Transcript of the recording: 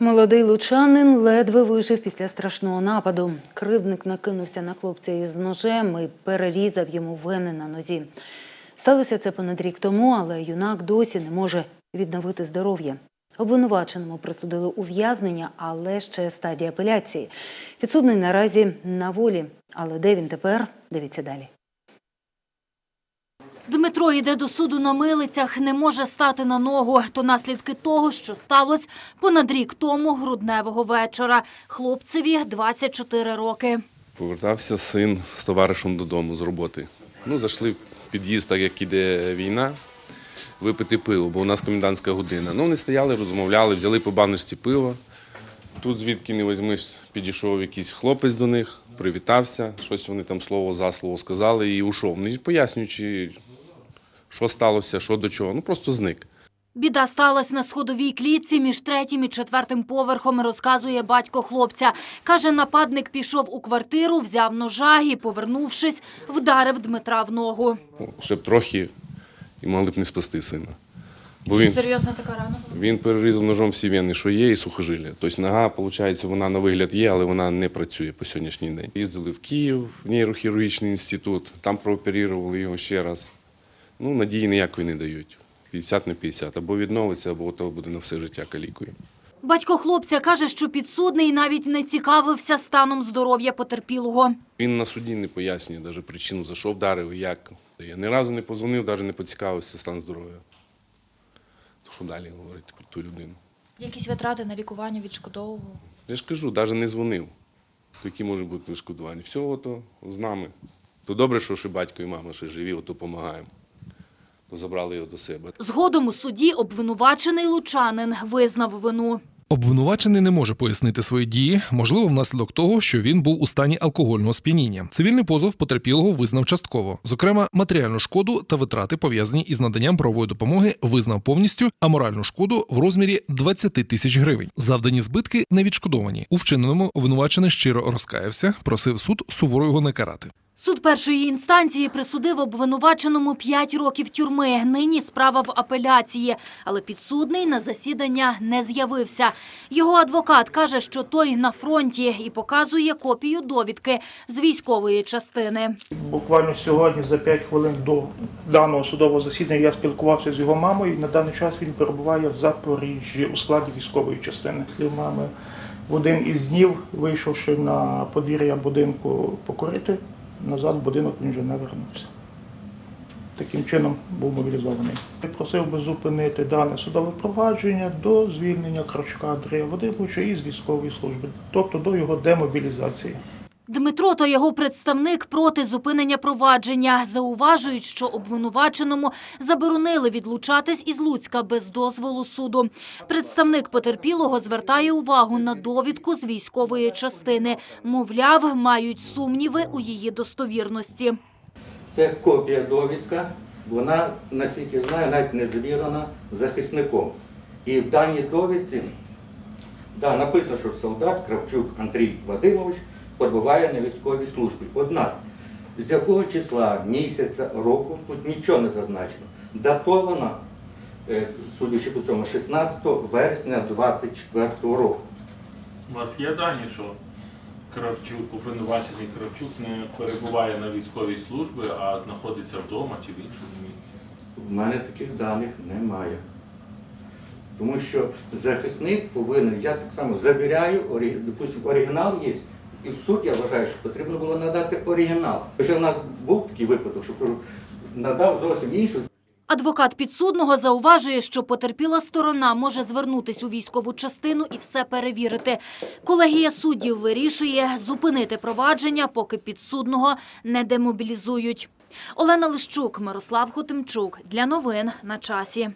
Молодий лучанин ледве вижив після страшного нападу. Кривдник накинувся на хлопця із ножем і перерізав йому вени на нозі. Сталося це понад рік тому, але юнак досі не може відновити здоров'я. Обвинуваченому присудили ув'язнення, але ще стадія апеляції. Підсудний наразі на волі. Але де він тепер? Дивіться далі. Дмитро йде до суду на милицях, не може стати на ногу. То наслідки того, що сталося понад рік тому грудневого вечора. Хлопцеві 24 роки. Повертався син з товаришем додому з роботи. Ну, зайшли в під'їзд, так як іде війна, випити пиво, бо у нас комендантська година. Ну, вони стояли, розмовляли, взяли по баночці пива. Тут звідки не візьмись, підійшов якийсь хлопець до них, привітався, щось вони там слово за слово сказали і ушов. Не пояснюючи, що сталося, що до чого. Ну просто зник. Біда сталася на сходовій клітці між третім і четвертим поверхом, розказує батько хлопця. Каже, нападник пішов у квартиру, взяв ножа і, повернувшись, вдарив Дмитра в ногу. Ну, Ще б трохи і могли б не спасти сина. Бо він, серйозна така рана? він перерізав ножом всі вени, що є, і сухожилля. Тобто нога, виходить, вона на вигляд є, але вона не працює по сьогоднішній день. Їздили в Київ, в нейрохірургічний інститут, там прооперували його ще раз. Ну, надії ніякої не дають. 50 на 50. Або відновиться, або то буде на все життя калікою. Батько хлопця каже, що підсудний навіть не цікавився станом здоров'я потерпілого. Він на суді не пояснює навіть причину, за що вдарив і як. Я ні разу не позвонив, навіть не поцікавився стан здоров'я. То що далі говорити про ту людину? Якісь витрати на лікування відшкодовував? Я ж кажу, навіть не дзвонив. То які може бути відшкодування? Всього то з нами. То добре, що ще батько і мама ще живі, ото допомагаємо. Забрали його до себе. Згодом у суді обвинувачений лучанин визнав вину. Обвинувачений не може пояснити свої дії, можливо, внаслідок того, що він був у стані алкогольного сп'яніння. Цивільний позов потерпілого визнав частково. Зокрема, матеріальну шкоду та витрати пов'язані із наданням правової допомоги визнав повністю, а моральну шкоду в розмірі 20 тисяч гривень. Завдані збитки не відшкодовані. У вчиненому обвинувачений щиро розкаявся, просив суд суворо його не карати. Суд першої інстанції присудив обвинуваченому 5 років тюрми. Нині справа в апеляції, але підсудний на засідання не з'явився. Його адвокат каже, що той на фронті і показує копію довідки з військової частини. Буквально сьогодні, за 5 хвилин до даного судового засідання, я спілкувався з його мамою. На даний час він перебуває в Запоріжжі у складі військової частини. Слів мами в один із днів, вийшовши на подвір'я будинку назад в будинок він вже не вернувся. Таким чином був мобілізований. Я просив би зупинити дане судове провадження до звільнення Крачка Андрія Вадимовича із військової служби, тобто до його демобілізації. Дмитро та його представник проти зупинення провадження зауважують, що обвинуваченому заборонили відлучатись із Луцька без дозволу суду. Представник потерпілого звертає увагу на довідку з військової частини. Мовляв, мають сумніви у її достовірності. Це копія довідка, вона, наскільки знаю, навіть не звірена захисником. І в даній довідці да, написано, що солдат Кравчук Андрій Вадимович перебуває на військовій службі. Однак, з якого числа, місяця, року тут нічого не зазначено. Датована, е, судячи по цьому, 16 вересня 24 року. У вас є дані, що Кравчук, обвинувачений Кравчук не перебуває на військовій службі, а знаходиться вдома чи в іншому місці? У мене таких даних немає. Тому що захисник повинен, я так само забираю, орі- допустимо, оригінал є, і в суд я вважаю, що потрібно було надати оригінал. Вже в нас був такий випадок, що надав зовсім іншу, Адвокат підсудного зауважує, що потерпіла сторона може звернутись у військову частину і все перевірити. Колегія суддів вирішує зупинити провадження, поки підсудного не демобілізують. Олена Лищук, Мирослав Хотимчук. Для новин на часі.